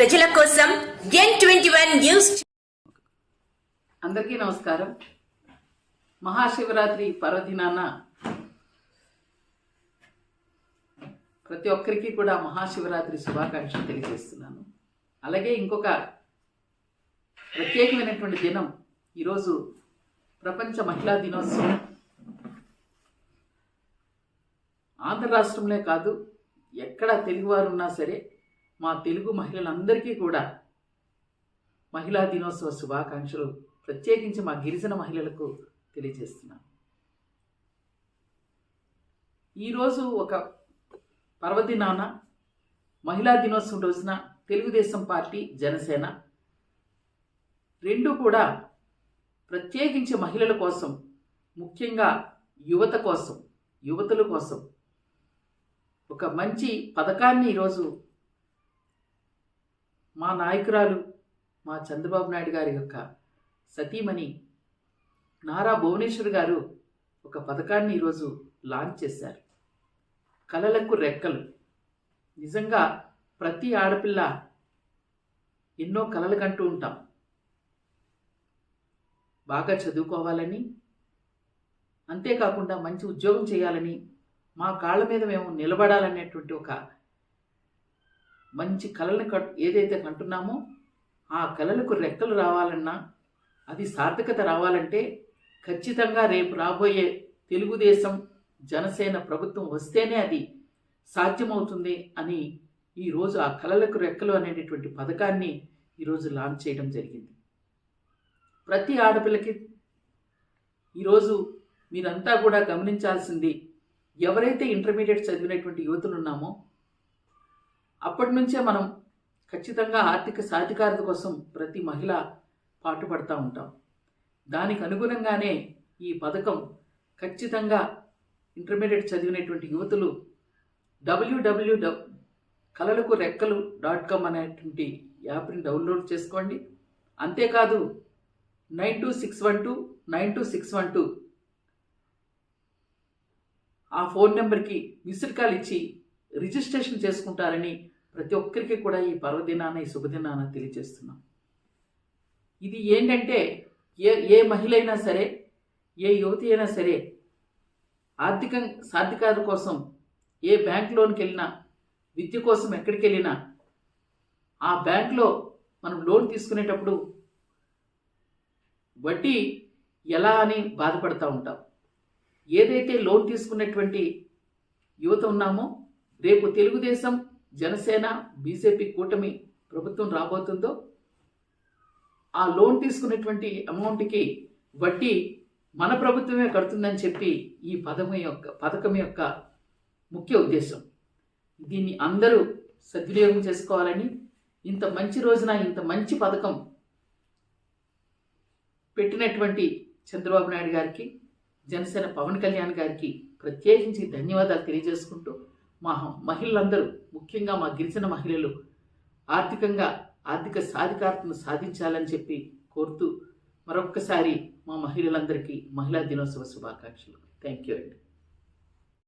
ప్రజల కోసం జెన్ twenty one news అందరికీ నమస్కారం. మహాశివరాత్రి పర్వదినాన ప్రతి ఒక్కరికి కూడా మహాశివరాత్రి శుభాకాంక్షలు తెలియజేస్తున్నాను. అలాగే ఇంకొక ప్రత్యేకమైనటువంటి దినం ఈరోజు ప్రపంచ మహిళా దినోత్సవం. ఆంధ్ర రాష్ట్రంలో కాదు ఎక్కడ తెలుగువారు ఉన్నా సరే మా తెలుగు మహిళలందరికీ కూడా మహిళా దినోత్సవ శుభాకాంక్షలు ప్రత్యేకించి మా గిరిజన మహిళలకు తెలియజేస్తున్నాను. ఈరోజు ఒక పర్వదినాన మహిళా దినోత్సవం రోజున తెలుగుదేశం పార్టీ జనసేన రెండు కూడా ప్రత్యేకించి మహిళల కోసం ముఖ్యంగా యువత కోసం యువతుల కోసం ఒక మంచి పథకాన్ని ఈరోజు మా నాయకురాలు మా చంద్రబాబు నాయుడు గారి యొక్క సతీమణి నారా భువనేశ్వర్ గారు ఒక పథకాన్ని ఈరోజు లాంచ్ చేశారు. కలలకు రెక్కలు. నిజంగా ప్రతి ఆడపిల్ల ఎన్నో కలలు కంటూ ఉంటాం. బాగా చదువుకోవాలని అంతేకాకుండా మంచి ఉద్యోగం చేయాలని మా కాళ్ళ మీద మేము నిలబడాలనేటువంటి ఒక మంచి కళలను కట్ ఏదైతే కంటున్నామో ఆ కళలకు రెక్కలు రావాలన్నా అది సార్థకత రావాలంటే ఖచ్చితంగా రేపు రాబోయే తెలుగుదేశం జనసేన ప్రభుత్వం వస్తేనే అది సాధ్యమవుతుంది అని ఈరోజు ఆ కళలకు రెక్కలు అనేటటువంటి పథకాన్ని ఈరోజు లాంచ్ చేయడం జరిగింది. ప్రతి ఆడపిల్లకి ఈరోజు మీరంతా కూడా గమనించాల్సింది ఎవరైతే ఇంటర్మీడియట్ చదివినటువంటి యువతులు ఉన్నామో అప్పటి నుంచే మనం ఖచ్చితంగా ఆర్థిక సాధికారత కోసం ప్రతి మహిళ పాటుపడతా ఉంటాం. దానికి అనుగుణంగానే ఈ పథకం ఖచ్చితంగా ఇంటర్మీడియట్ చదివినటువంటి యువతులు డబ్ల్యూడబ్ల్యూ కలలకు రెక్కలు డాట్ కామ్ అనేటువంటి యాప్ని డౌన్లోడ్ చేసుకోండి. అంతేకాదు nine two six one two nine two six one two ఆ ఫోన్ నెంబర్కి మిస్డ్ కాల్ ఇచ్చి రిజిస్ట్రేషన్ చేసుకుంటారని ప్రతి ఒక్కరికి కూడా ఈ పర్వదినాన ఈ శుభదినాన తెలియజేస్తున్నాం. ఇది ఏంటంటే ఏ ఏ మహిళ అయినా సరే ఏ యువతి అయినా సరే ఆర్థిక సాధికార కోసం ఏ బ్యాంక్ లోన్కి వెళ్ళినా విద్య కోసం ఎక్కడికి వెళ్ళినా ఆ బ్యాంక్లో మనం లోన్ తీసుకునేటప్పుడు వడ్డీ ఎలా అని బాధపడుతూ ఉంటాం. ఏదైతే లోన్ తీసుకున్నటువంటి యువత ఉన్నామో రేపు తెలుగుదేశం జనసేన బీజేపీ కూటమి ప్రభుత్వం రాబోతుందో ఆ లోన్ తీసుకున్నటువంటి అమౌంట్కి వడ్డీ మన ప్రభుత్వమే కడుతుందని చెప్పి ఈ పథకం యొక్క పథకం యొక్క ముఖ్య ఉద్దేశం. దీన్ని అందరూ సద్వినియోగం చేసుకోవాలని ఇంత మంచి రోజున ఇంత మంచి పథకం పెట్టినటువంటి చంద్రబాబు నాయుడు గారికి జనసేన పవన్ కళ్యాణ్ గారికి ప్రత్యేకించి ధన్యవాదాలు తెలియజేసుకుంటూ మా మహిళలందరూ ముఖ్యంగా మా గిరిజన మహిళలు ఆర్థికంగా ఆర్థిక సాధికారతను సాధించాలని చెప్పి కోరుతూ మరొక్కసారి మా మహిళలందరికీ మహిళా దినోత్సవ శుభాకాంక్షలు. థ్యాంక్ యూ అండి.